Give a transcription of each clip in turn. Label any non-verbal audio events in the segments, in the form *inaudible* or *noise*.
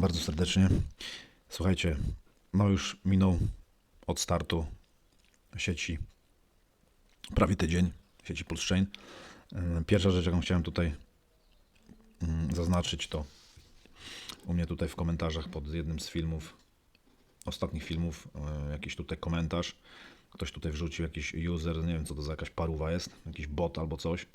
bardzo serdecznie. Słuchajcie, no już minął od startu sieci prawie tydzień, sieci Pulse Chain. Pierwsza rzecz, jaką chciałem tutaj mm, zaznaczyć, to u mnie tutaj w komentarzach pod jednym z filmów, ostatnich filmów, e, jakiś tutaj komentarz. Ktoś tutaj wrzucił jakiś user, nie wiem co to za jakaś paruwa jest, jakiś bot albo coś.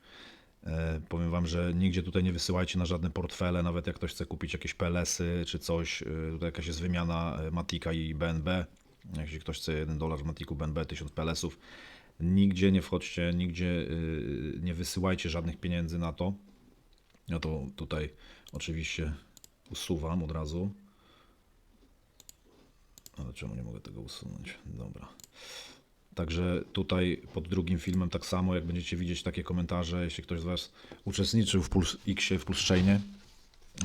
E, Powiem Wam, że nigdzie tutaj nie wysyłajcie na żadne portfele, nawet jak ktoś chce kupić jakieś PLS-y czy coś. e, Tutaj jakaś jest wymiana e, Matika i BNB. Jeśli ktoś chce 1 dolar w Matiku BNB, 1000 PLS-ów. Nigdzie nie wchodźcie, nigdzie nie wysyłajcie żadnych pieniędzy na to. Ja to tutaj oczywiście usuwam od razu. Ale czemu nie mogę tego usunąć? Dobra. Także tutaj pod drugim filmem tak samo, jak będziecie widzieć takie komentarze, jeśli ktoś z Was uczestniczył w Puls X, w Puls Chainie,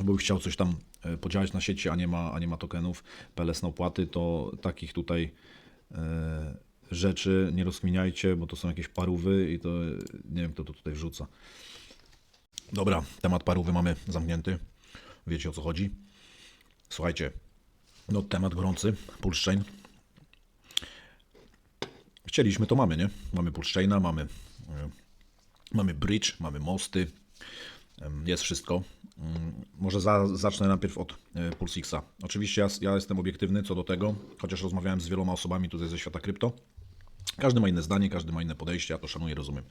bo chciał coś tam e, podziałać na sieci, a nie ma, a nie ma tokenów PLS na opłaty, to takich tutaj e, rzeczy nie rozkminiajcie, bo to są jakieś parówy i to e, nie wiem kto to tutaj wrzuca. Dobra, temat parówy mamy zamknięty. Wiecie o co chodzi. Słuchajcie, no temat gorący, Pulse Chain. Chcieliśmy, to mamy, nie? Mamy Pulse mamy, e, mamy bridge, mamy mosty, jest wszystko. Mm, Może za, zacznę najpierw od e, Pulsixa. Oczywiście ja, ja jestem obiektywny co do tego, chociaż rozmawiałem z wieloma osobami tutaj ze świata krypto. Każdy ma inne zdanie, każdy ma inne podejście, ja to szanuję, rozumiem.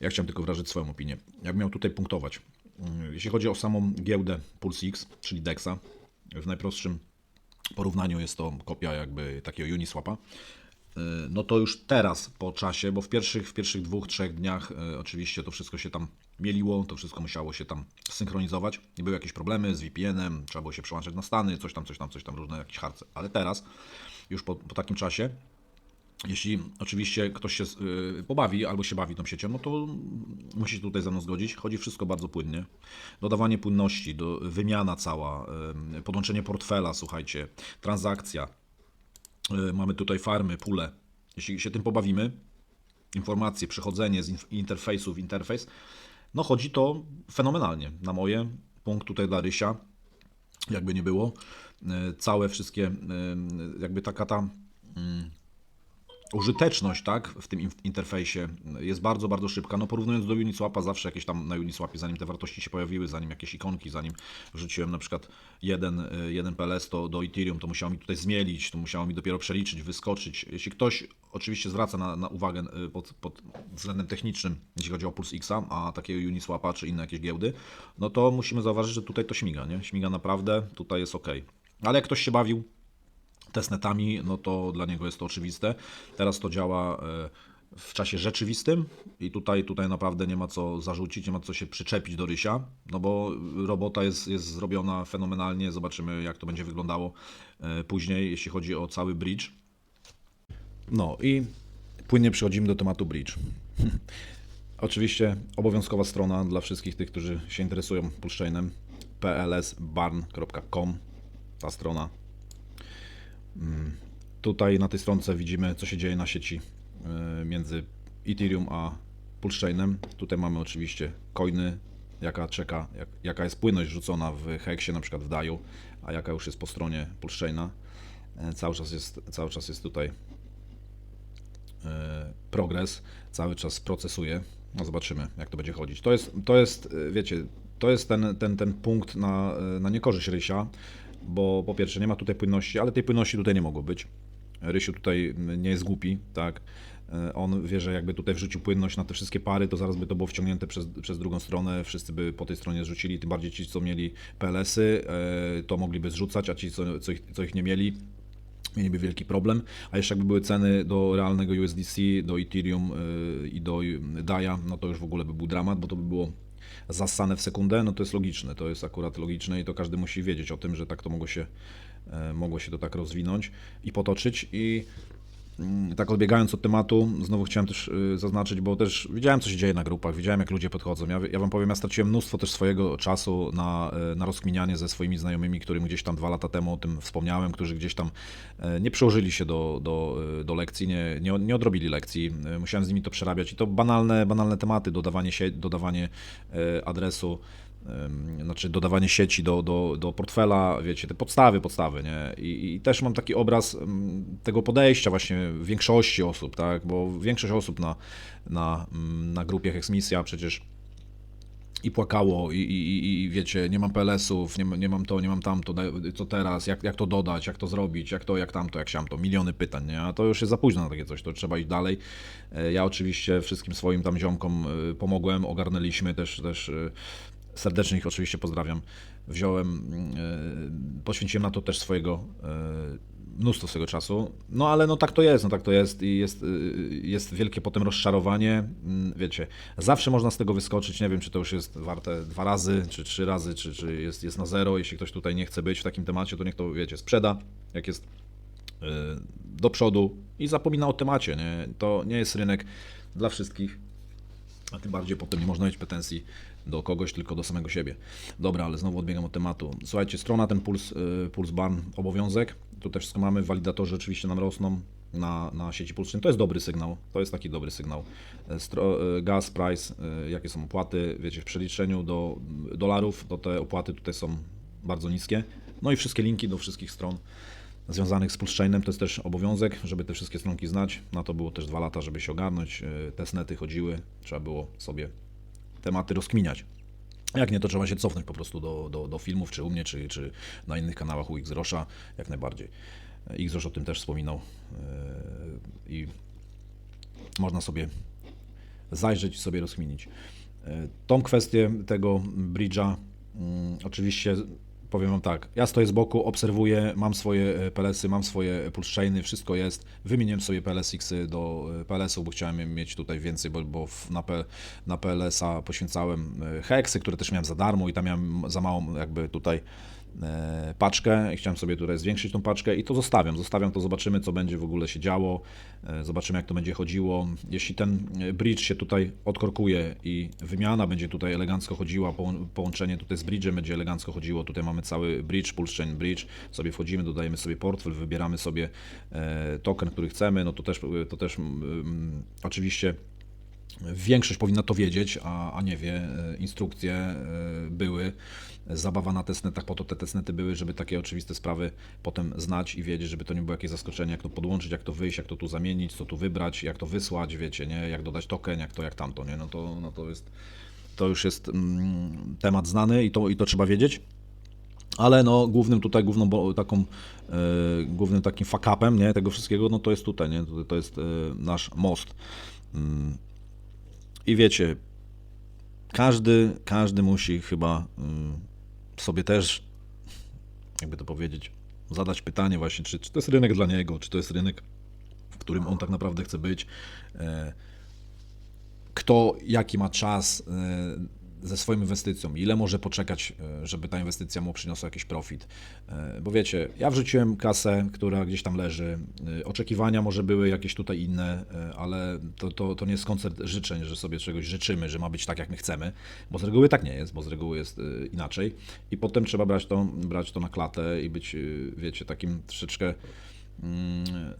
Ja chciałem tylko wyrazić swoją opinię. Jak miał tutaj punktować? Mm, Jeśli chodzi o samą giełdę PulseX, czyli DEXa, w najprostszym porównaniu jest to kopia jakby takiego Uniswapa. Y, No to już teraz po czasie, bo w pierwszych, w pierwszych dwóch, trzech dniach y, oczywiście to wszystko się tam mieliło, to wszystko musiało się tam synchronizować. I były jakieś problemy z VPN-em, trzeba było się przełączać na Stany, coś tam, coś tam, coś tam, różne jakieś harce. Ale teraz, już po, po takim czasie, jeśli oczywiście ktoś się y, pobawi albo się bawi tą siecią, no to musi się tutaj ze mną zgodzić. Chodzi wszystko bardzo płynnie. Dodawanie płynności, do, wymiana cała, podłączenie portfela, słuchajcie, transakcja. Y, Mamy tutaj farmy, pule. Jeśli się tym pobawimy, informacje, przechodzenie z interfejsu w interfejs, no chodzi to fenomenalnie. Na moje, punkt tutaj dla Rysia, jakby nie było. Y, Całe wszystkie, jakby taka ta mm, użyteczność tak, w tym in- interfejsie jest bardzo, bardzo szybka. No porównując do Uniswapa, zawsze jakieś tam na Uniswapie, zanim te wartości się pojawiły, zanim jakieś ikonki, zanim wrzuciłem na przykład jeden, y, jeden PLS to do Ethereum, to musiało mi tutaj zmielić, to musiało mi dopiero przeliczyć, wyskoczyć. Jeśli ktoś oczywiście zwraca na, na uwagę y, pod, pod względem technicznym, jeśli chodzi o Pulse X, a takiego Uniswapa czy inne jakieś giełdy, no to musimy zauważyć, że tutaj to śmiga, nie? Śmiga naprawdę, tutaj jest ok. Ale jak ktoś się bawił testnetami, no to dla niego jest to oczywiste. Teraz to działa e, w czasie rzeczywistym i tutaj, tutaj naprawdę nie ma co zarzucić, nie ma co się przyczepić do Rysia, no bo robota jest, jest zrobiona fenomenalnie. Zobaczymy, jak to będzie wyglądało e, później, jeśli chodzi o cały bridge. No i płynnie przechodzimy do tematu bridge. *laughs* Oczywiście obowiązkowa strona dla wszystkich tych, którzy się interesują pulschainem plsbarn.com ta strona Tutaj na tej stronce widzimy, co się dzieje na sieci y, między Ethereum a Pulsechainem. Tutaj mamy oczywiście coiny, jaka czeka, jak, jaka jest płynność rzucona w Hexie, na przykład w DAIu, a jaka już jest po stronie Pulsechaina. Y, Cały czas jest, cały czas jest tutaj y, progres, cały czas procesuje. No zobaczymy, jak to będzie chodzić. To jest, to jest wiecie, to jest ten, ten, ten punkt na, na niekorzyść Rysia, bo po pierwsze nie ma tutaj płynności, ale tej płynności tutaj nie mogło być. Rysiu tutaj nie jest głupi, tak. E, On wie, że jakby tutaj wrzucił płynność na te wszystkie pary, to zaraz by to było wciągnięte przez, przez drugą stronę, wszyscy by po tej stronie zrzucili, tym bardziej ci, co mieli PLS-y, e, to mogliby zrzucać, a ci, co, co, ich, co ich nie mieli, mieliby wielki problem. A jeszcze jakby były ceny do realnego USDC, do Ethereum e, i do DAIA, no to już w ogóle by był dramat, bo to by było zassane w sekundę, no to jest logiczne, to jest akurat logiczne i to każdy musi wiedzieć o tym, że tak to mogło się, e, mogło się to tak rozwinąć i potoczyć i tak odbiegając od tematu, znowu chciałem też y, zaznaczyć, bo też widziałem, co się dzieje na grupach, widziałem, jak ludzie podchodzą. Ja, ja wam powiem, ja straciłem mnóstwo też swojego czasu na, y, na rozkminianie ze swoimi znajomymi, którym gdzieś tam dwa lata temu o tym wspomniałem, którzy gdzieś tam y, nie przyłożyli się do, do, do lekcji, nie, nie, nie odrobili lekcji. Musiałem z nimi to przerabiać i to banalne, banalne tematy, dodawanie, się, dodawanie adresu znaczy dodawanie sieci do, do, do portfela, wiecie, te podstawy, podstawy, nie? I, I też mam taki obraz tego podejścia właśnie większości osób, tak? Bo większość osób na, na, na grupie Hexmisja przecież i płakało, i, i, i- wiecie, nie mam PLS-ów, nie, nie mam to, nie mam tamto, co teraz, jak, jak to dodać, jak to zrobić, jak to, jak tamto, jak siamto, miliony pytań, nie? A to już jest za późno na takie coś, to trzeba iść dalej. E, Ja oczywiście wszystkim swoim tam ziomkom e, pomogłem, ogarnęliśmy też, też e, serdecznie ich oczywiście pozdrawiam. Wziąłem, e, poświęciłem na to też swojego e, mnóstwo swego czasu. No ale no tak to jest, no tak to jest i jest, y, jest wielkie potem rozczarowanie. Mm, Wiecie, zawsze można z tego wyskoczyć. Nie wiem, czy to już jest warte dwa razy, czy trzy razy, czy, czy jest, jest na zero. Jeśli ktoś tutaj nie chce być w takim temacie, to niech to, wiecie, sprzeda, jak jest do przodu i zapomina o temacie. Nie? To nie jest rynek dla wszystkich. A tym bardziej potem nie można mieć pretensji do kogoś, tylko do samego siebie. Dobra, ale znowu odbiegam od tematu. Słuchajcie, strona ten puls, y, puls ban obowiązek. Tu też wszystko mamy. Walidatorzy oczywiście nam rosną na, na sieci pulsycznej. To jest dobry sygnał. To jest taki dobry sygnał. E, Stro, y, gas, price, y, jakie są opłaty. Wiecie, w przeliczeniu do dolarów, to te opłaty tutaj są bardzo niskie. No i wszystkie linki do wszystkich stron związanych z Pulschainem to jest też obowiązek, żeby te wszystkie stronki znać. Na to było też dwa lata, żeby się ogarnąć. Testnety chodziły, trzeba było sobie tematy rozkminiać. Jak nie, to trzeba się cofnąć po prostu do, do, do filmów, czy u mnie, czy, czy na innych kanałach u Xrosza, jak najbardziej. Xrosz o tym też wspominał yy, i można sobie zajrzeć i sobie rozkminić. E, Tą kwestię tego bridge'a mm, oczywiście powiem wam tak, ja stoję z boku, obserwuję, mam swoje e, PLS-y, mam swoje pulse chainy, wszystko jest. Wymieniłem sobie PLS-y do e, PLS-ów, bo chciałem mieć tutaj więcej, bo, bo na, na PLS-a poświęcałem e, heksy, które też miałem za darmo i tam miałem za małą jakby tutaj paczkę i chciałem sobie tutaj zwiększyć tą paczkę i to zostawiam. Zostawiam to, zobaczymy co będzie w ogóle się działo, e, zobaczymy jak to będzie chodziło. Jeśli ten e, bridge się tutaj odkorkuje i wymiana będzie tutaj elegancko chodziła, połą- połączenie tutaj z bridge'em będzie elegancko chodziło, tutaj mamy cały bridge, pulse chain bridge, sobie wchodzimy, dodajemy sobie portfel, wybieramy sobie e, token, który chcemy, no to też, to też oczywiście Większość powinna to wiedzieć, a, a nie wie. E, Instrukcje e, były, zabawa na testnetach, po to te testnety były, żeby takie oczywiste sprawy potem znać i wiedzieć, żeby to nie było jakieś zaskoczenie, jak to podłączyć, jak to wyjść, jak to tu zamienić, co tu wybrać, jak to wysłać, wiecie, nie, jak dodać token, jak to, jak tamto, nie, no to, no to jest, to już jest mm, temat znany i to, i to trzeba wiedzieć. Ale no, głównym tutaj, główną taką, e, głównym takim fuck-upem, nie, tego wszystkiego, no to jest tutaj, nie, to, to jest e, nasz most. Mm, i wiecie, każdy, każdy musi chyba y, sobie też, jakby to powiedzieć, zadać pytanie właśnie, czy, czy to jest rynek dla niego, czy to jest rynek, w którym on tak naprawdę chce być. E, Kto jaki ma czas e, ze swoją inwestycją, ile może poczekać, e, żeby ta inwestycja mu przyniosła jakiś profit. E, Bo wiecie, ja wrzuciłem kasę, która gdzieś tam leży. E, Oczekiwania może były jakieś tutaj inne, ale to, to, to nie jest koncert życzeń, że sobie czegoś życzymy, że ma być tak, jak my chcemy, bo z reguły tak nie jest, bo z reguły jest inaczej. I potem trzeba brać to, brać to na klatę i być, wiecie, takim troszeczkę mm,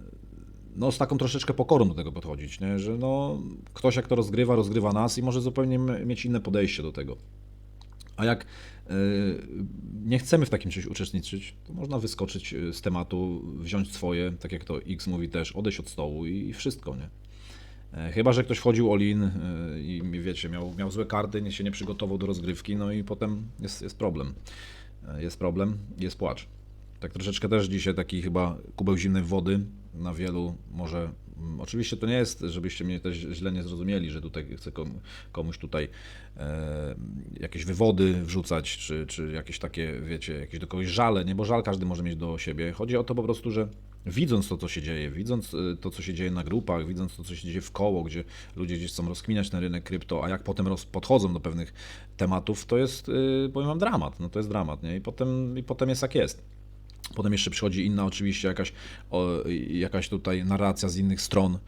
no, z taką troszeczkę pokorą do tego podchodzić, nie? że no, ktoś jak to rozgrywa, rozgrywa nas i może zupełnie mieć inne podejście do tego. A jak y, nie chcemy w takim czymś uczestniczyć, to można wyskoczyć y, z tematu, wziąć swoje, tak jak to X mówi też, odejść od stołu i, wszystko, nie? E, Chyba, że ktoś wchodził all-in y, i wiecie, miał, miał złe karty, nie się nie przygotował do rozgrywki, no i potem jest, jest problem. E, Jest problem, jest płacz. Tak troszeczkę też dzisiaj taki chyba kubeł zimnej wody na wielu może. mm, Oczywiście to nie jest, żebyście mnie też źle nie zrozumieli, że tutaj chcę kom- komuś tutaj e, jakieś wywody wrzucać, czy, czy jakieś takie, wiecie, jakieś do kogoś żale, nie, bo żal każdy może mieć do siebie. Chodzi o to po prostu, że widząc to, co się dzieje, widząc e, to, co się dzieje na grupach, widząc to, co się dzieje w koło, gdzie ludzie gdzieś chcą rozkminiać ten rynek krypto, a jak potem roz, podchodzą do pewnych tematów, to jest, e, powiem wam, dramat. No to jest dramat, nie? I potem, i potem jest jak jest. Potem jeszcze przychodzi inna oczywiście jakaś, o, jakaś tutaj narracja z innych stron,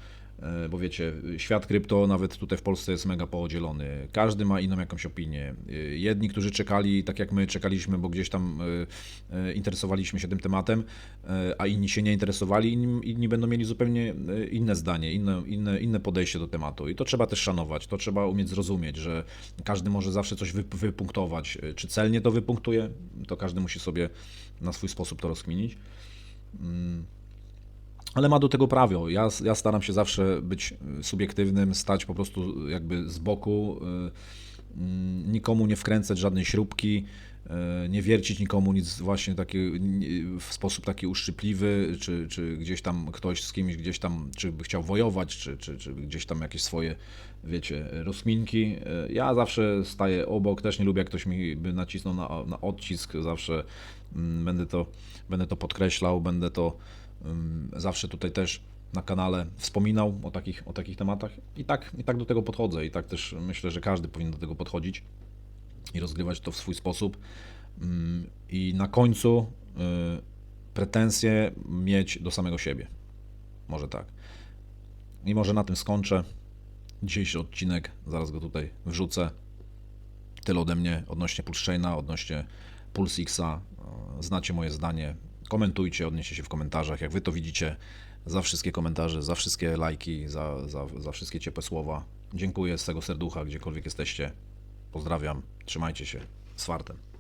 bo wiecie, świat krypto nawet tutaj w Polsce jest mega podzielony. Każdy ma inną jakąś opinię. E, Jedni, którzy czekali, tak jak my czekaliśmy, bo gdzieś tam e, e, interesowaliśmy się tym tematem, e, a inni się nie interesowali, inni, inni będą mieli zupełnie e, inne zdanie, inne, inne, inne podejście do tematu. I to trzeba też szanować, to trzeba umieć zrozumieć, że każdy może zawsze coś wy- wypunktować. E, Czy celnie to wypunktuje, to każdy musi sobie na swój sposób to rozkminić. Ale ma do tego prawo. Ja, ja staram się zawsze być y, subiektywnym, stać po prostu jakby z boku, y, mm, nikomu nie wkręcać żadnej śrubki, nie wiercić nikomu nic właśnie taki, w sposób taki uszczypliwy, czy, czy gdzieś tam ktoś z kimś gdzieś tam, czy by chciał wojować, czy, czy, czy gdzieś tam jakieś swoje, wiecie, rozkminki. Y, Ja zawsze staję obok, też nie lubię jak ktoś mi by nacisnął na, na odcisk, zawsze mm, będę to, będę to podkreślał, będę to Zawsze tutaj też na kanale wspominał o takich, o takich tematach i tak, i tak do tego podchodzę i tak też myślę, że każdy powinien do tego podchodzić i rozgrywać to w swój sposób. I na końcu y, pretensje mieć do samego siebie. Może tak. I może na tym skończę. Dzisiejszy odcinek, zaraz go tutaj wrzucę. Tyle ode mnie odnośnie Pulsechaina, odnośnie PulseXa. E, Znacie moje zdanie. Komentujcie, odnieście się w komentarzach, jak wy to widzicie. Za wszystkie komentarze, za wszystkie lajki, za, za, za wszystkie ciepłe słowa. Dziękuję z tego serducha, gdziekolwiek jesteście. Pozdrawiam, trzymajcie się. Z fartem.